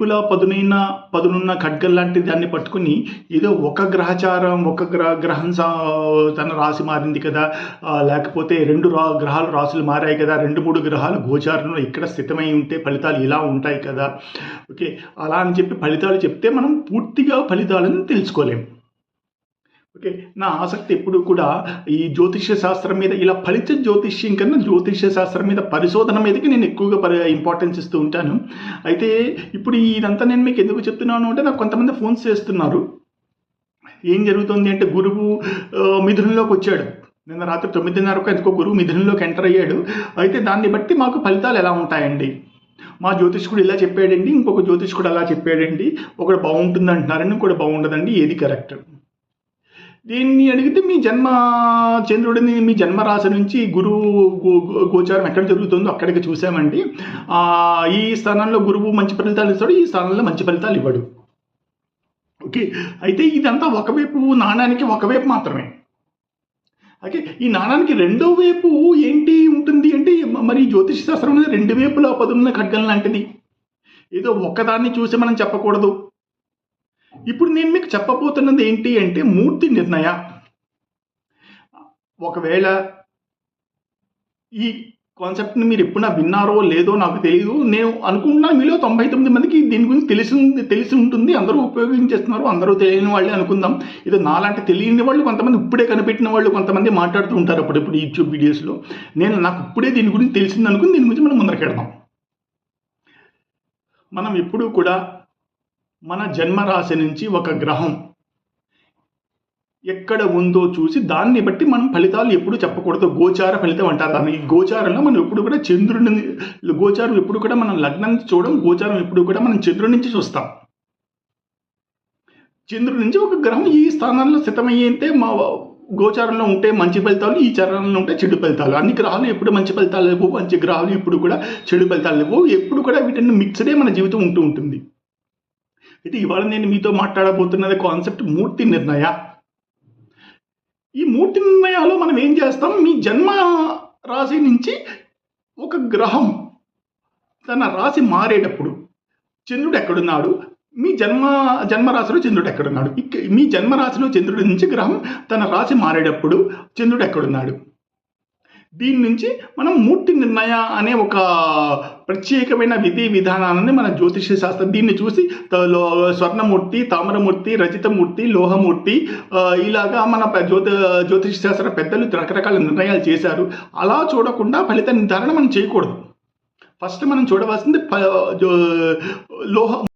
పుల పదునైన పదునున్న ఖడ్గం లాంటి దాన్ని పట్టుకుని ఏదో ఒక గ్రహచారం ఒక గ్రహ గ్రహం సా తన రాశి మారింది కదా. లేకపోతే రెండు రా గ్రహాలు రాశులు మారాయి కదా. రెండు మూడు గ్రహాలు గోచారంలో ఇక్కడ స్థితమై ఉంటే ఫలితాలు ఇలా ఉంటాయి కదా. ఓకే అలా అని చెప్పి ఫలితాలు చెప్తే మనం పూర్తిగా ఫలితాలను తెలుసుకోలేం. ఓకే. నా ఆసక్తి ఎప్పుడు కూడా ఈ జ్యోతిష్య శాస్త్రం మీద ఇలా ఫలిత జ్యోతిష్యం కన్నా జ్యోతిష్య శాస్త్రం మీద పరిశోధన మీదకి నేను ఎక్కువగా పరి ఇంపార్టెన్స్ ఇస్తూ ఉంటాను. అయితే ఇప్పుడు ఇదంతా నేను మీకు ఎందుకు చెప్తున్నాను అంటే నాకు కొంతమంది ఫోన్స్ చేస్తున్నారు. ఏం జరుగుతుంది అంటే గురువు మిథునంలోకి వచ్చాడు. నిన్న రాత్రి తొమ్మిదిన్నరకు ఎందుకో గురువు మిథునంలోకి ఎంటర్ అయ్యాడు. అయితే దాన్ని బట్టి మాకు ఫలితాలు ఎలా ఉంటాయండి? మా జ్యోతిష్కుడు ఇలా చెప్పాడండి ఇంకొక జ్యోతిష్కుడు అలా చెప్పాడండి. ఒకడు బాగుంటుంది అంటున్నారండి ఇంకోటి బాగుండదండి ఏది కరెక్ట్ దీన్ని అడిగితే మీ జన్మ చంద్రుడిని మీ జన్మరాశి నుంచి గురువు గో- గోచారం ఎక్కడ జరుగుతుందో అక్కడికి చూసామండి. ఈ స్థానంలో గురువు మంచి ఫలితాలు ఇస్తాడు ఈ స్థానంలో మంచి ఫలితాలు ఇవ్వడు. ఓకే? అయితే ఇదంతా ఒకవైపు నాణానికి ఒకవైపు మాత్రమే. ఓకే? ఈ నాణానికి రెండో వైపు ఏంటి ఉంటుంది అంటే మరి జ్యోతిష శాస్త్రం అనేది రెండు వైపులా పదున్న ఖడ్గం లాంటిది. ఏదో ఒక్కదాన్ని చూసి మనం చెప్పకూడదు. ఇప్పుడు నేను మీకు చెప్పబోతున్నది ఏంటి అంటే మూర్తి నిర్ణయ. ఒకవేళ ఈ కాన్సెప్ట్ని మీరు ఎప్పుడైనా విన్నారో లేదో నాకు తెలియదు నేను అనుకుంటున్నా మీలో తొంభై తొమ్మిది మందికి దీని గురించి తెలిసి ఉంది- తెలిసి ఉంటుంది. అందరూ ఉపయోగించేస్తున్నారు. అందరూ తెలియని వాళ్ళే అనుకుందాం. ఇది నాలాంటి తెలియని వాళ్ళు కొంతమంది ఇప్పుడే కనిపెట్టిన వాళ్ళు కొంతమంది మాట్లాడుతూ ఉంటారు అప్పుడప్పుడు యూట్యూబ్ వీడియోస్లో నేను నాకు ఇప్పుడే దీని గురించి తెలిసింది అనుకుని దీని గురించి మనం ముందరకెడదాం. మనం ఎప్పుడూ కూడా మన జన్మరాశి నుంచి ఒక గ్రహం. ఎక్కడ ఉందో చూసి దాన్ని బట్టి మనం ఫలితాలు ఎప్పుడు చెప్పకూడదు. గోచార ఫలితం అంటారు దాన్ని. ఈ గోచారంలో మనం ఎప్పుడు కూడా చంద్రుడిని గోచారం ఎప్పుడు కూడా మనం లగ్నం చూడడం గోచారం ఎప్పుడు కూడా మనం చంద్రుడి నుంచి చూస్తాం. చంద్రుడి నుంచి ఒక గ్రహం ఈ స్థానంలో స్థితమయ్యేంతే మా గోచారంలో ఉంటే మంచి ఫలితాలు ఈ చరణంలో ఉంటే చెడు ఫలితాలు. అన్ని గ్రహాలు ఎప్పుడు మంచి ఫలితాలు లేవు మంచి గ్రహాలు ఎప్పుడు కూడా చెడు ఫలితాలు లేవు. ఎప్పుడు కూడా వీటిని మిక్స్డే మన జీవితం ఉంటూ ఉంటుంది. అయితే ఇవాళ నేను మీతో మాట్లాడబోతున్నది కాన్సెప్ట్ మూర్తి నిర్ణయ. ఈ మూర్తి నిర్ణయాలు మనం ఏం చేస్తాం? మీ జన్మ రాశి నుంచి ఒక గ్రహం తన రాశి మారేటప్పుడు చంద్రుడు ఎక్కడున్నాడు? మీ జన్మ జన్మరాశిలో చంద్రుడు ఎక్కడున్నాడు? ఇక్క మీ జన్మరాశిలో చంద్రుడి నుంచి గ్రహం తన రాశి మారేటప్పుడు చంద్రుడు ఎక్కడున్నాడు? దీని నుంచి మనం మూర్తి నిర్ణయ అనే ఒక ప్రత్యేకమైన విధి విధానాన్ని మన జ్యోతిష శాస్త్రం దీన్ని చూసి స్వర్ణమూర్తి తామరమూర్తి రజితమూర్తి లోహమూర్తి ఇలాగా మన జ్యోతి జ్యోతిష శాస్త్ర పెద్దలు రకరకాల నిర్ణయాలు చేశారు. అలా చూడకుండా ఫలిత నిర్ధారణ మనం చేయకూడదు. ఫస్ట్ మనం చూడవలసింది లోహ